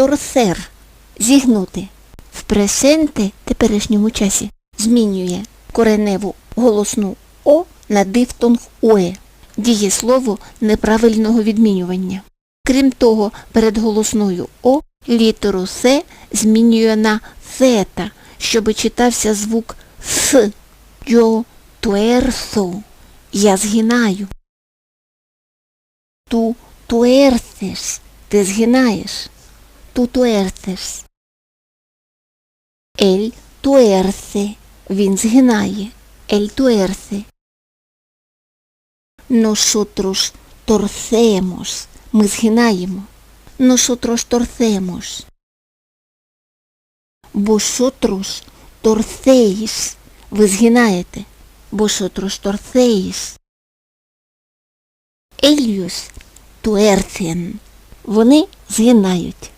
торсер зігнути. В пресенте теперішньому часі змінює кореневу голосну О на дифтонг ОЕ, дієслово неправильного відмінювання. Крім того, перед голосною О літеру С змінює на сета, щоби читався звук С. Yo tuerzo. Я згинаю. Ту туерцеш. Ти згинаєш. Ту туерцеш. Ель туерце. Він згинає. Ель туерце. Nosotros torcemos. Ми згинаємо. Nosotros torcemos. Vosotros torcéis. Ви згинаєте. Vosotros torcéis. Ellos tuercen. Вони згинають.